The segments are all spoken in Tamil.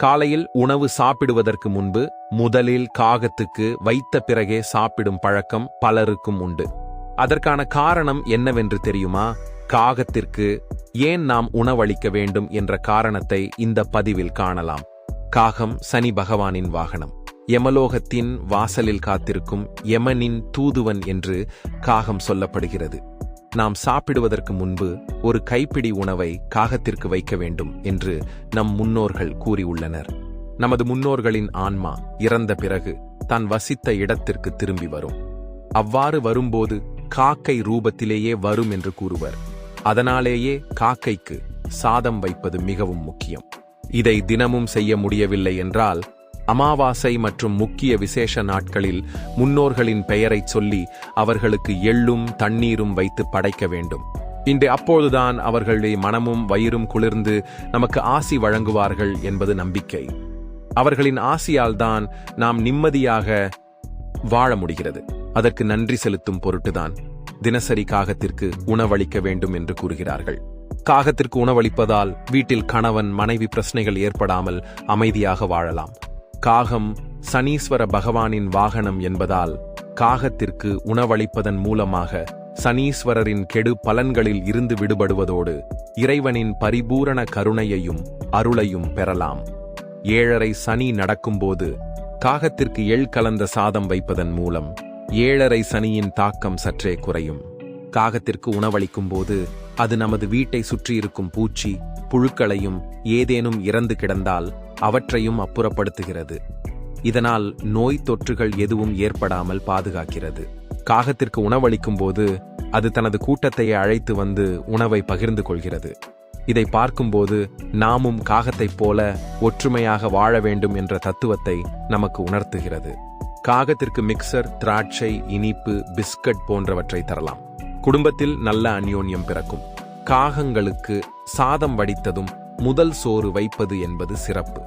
காலையில் உணவு சாப்பிடுவதற்கு முன்பு முதலில் காகத்துக்கு வைத்த பிறகே சாப்பிடும் பழக்கம் பலருக்கும் உண்டு. அதற்கான காரணம் என்னவென்று தெரியுமா? காகத்திற்கு ஏன் நாம் உணவளிக்க வேண்டும் என்ற காரணத்தை இந்த பதிவில் காணலாம். காகம் சனி பகவானின் வாகனம். எமலோகத்தின் வாசலில் காத்திருக்கும் யமனின் தூதுவன் என்று காகம் சொல்லப்படுகிறது. நாம் சாப்பிடுவதற்கு முன்பு ஒரு கைப்பிடி உணவை காகத்திற்கு வைக்க வேண்டும் என்று நம் முன்னோர்கள் கூறியுள்ளனர். நமது முன்னோர்களின் ஆன்மா இறந்த பிறகு தான் வசித்த இடத்திற்கு திரும்பி வரும். அவ்வாறு வரும்போது காக்கை ரூபத்திலேயே வரும் என்று கூறுவர். அதனாலேயே காக்கைக்கு சாதம் வைப்பது மிகவும் முக்கியம். இதை தினமும் செய்ய முடியவில்லை என்றால் அமாவாசை மற்றும் முக்கிய விசேஷ நாட்களில் முன்னோர்களின் பெயரைச் சொல்லி அவர்களுக்கு எள்ளும் தண்ணீரும் வைத்து படைக்க வேண்டும். இன்று அப்போதுதான் அவர்களுடைய மனமும் வயிறும் குளிர்ந்து நமக்கு ஆசி வழங்குவார்கள் என்பது நம்பிக்கை. அவர்களின் ஆசியால் தான் நாம் நிம்மதியாக வாழ முடிகிறது. அதற்கு நன்றி செலுத்தும் பொருட்டுதான் தினசரி காகத்திற்கு உணவளிக்க வேண்டும் என்று கூறுகிறார்கள். காகத்திற்கு உணவளிப்பதால் வீட்டில் கணவன் மனைவி பிரச்சனைகள் ஏற்படாமல் அமைதியாக வாழலாம். காகம் சனீஸ்வர பகவானின் வாகனம் என்பதால் காகத்திற்கு உணவளிப்பதன் மூலமாக சனீஸ்வரரின் கெடு பலன்களில் இருந்து விடுபடுவதோடு இறைவனின் பரிபூரண கருணையையும் அருளையும் பெறலாம். ஏழரை சனி நடக்கும்போது காகத்திற்கு எள் கலந்த சாதம் வைப்பதன் மூலம் ஏழரை சனியின் தாக்கம் சற்றே குறையும். காகத்திற்கு உணவளிக்கும் போது அது நமது வீட்டை சுற்றியிருக்கும் பூச்சி புழுக்களையும் ஏதேனும் இறந்து கிடந்தால் அவற்றையும் அப்புறப்படுத்துகிறது. இதனால் நோய் தொற்றுகள் எதுவும் ஏற்படாமல் பாதுகாக்கிறது. காகத்திற்கு உணவளிக்கும் போது அது தனது கூட்டத்தை அழைத்து வந்து உணவை பகிர்ந்து கொள்கிறது. இதை பார்க்கும்போது நாமும் காகத்தைப் போல ஒற்றுமையாக வாழ வேண்டும் என்ற தத்துவத்தை நமக்கு உணர்த்துகிறது. காகத்திற்கு மிக்சர் திராட்சை இனிப்பு பிஸ்கட் போன்றவற்றை தரலாம். குடும்பத்தில் நல்ல அந்யோன்யம் பிறக்கும். காகங்களுக்கு சாதம் வடித்ததும் முதல் சோறு வைப்பது என்பது சிறப்பு.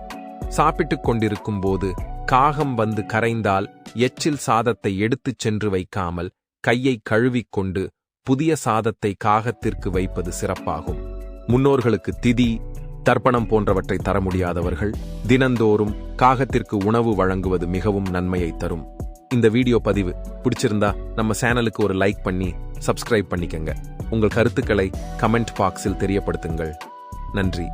சாப்பிட்டுக் கொண்டிருக்கும் போது காகம் வந்து கரைந்தால் எச்சில் சாதத்தை எடுத்துச் சென்று வைக்காமல் கையை கழுவிக்கொண்டு புதிய சாதத்தை காகத்திற்கு வைப்பது சிறப்பாகும். முன்னோர்களுக்கு திதி தர்ப்பணம் போன்றவற்றை தர முடியாதவர்கள் தினந்தோறும் காகத்திற்கு உணவு வழங்குவது மிகவும் நன்மையை தரும். இந்த வீடியோ பதிவு பிடிச்சிருந்தா நம்ம சேனலுக்கு ஒரு லைக் பண்ணி சப்ஸ்கிரைப் பண்ணிக்கங்க. உங்கள் கருத்துக்களை கமெண்ட் பாக்ஸில் தெரியப்படுத்துங்கள். நன்றி.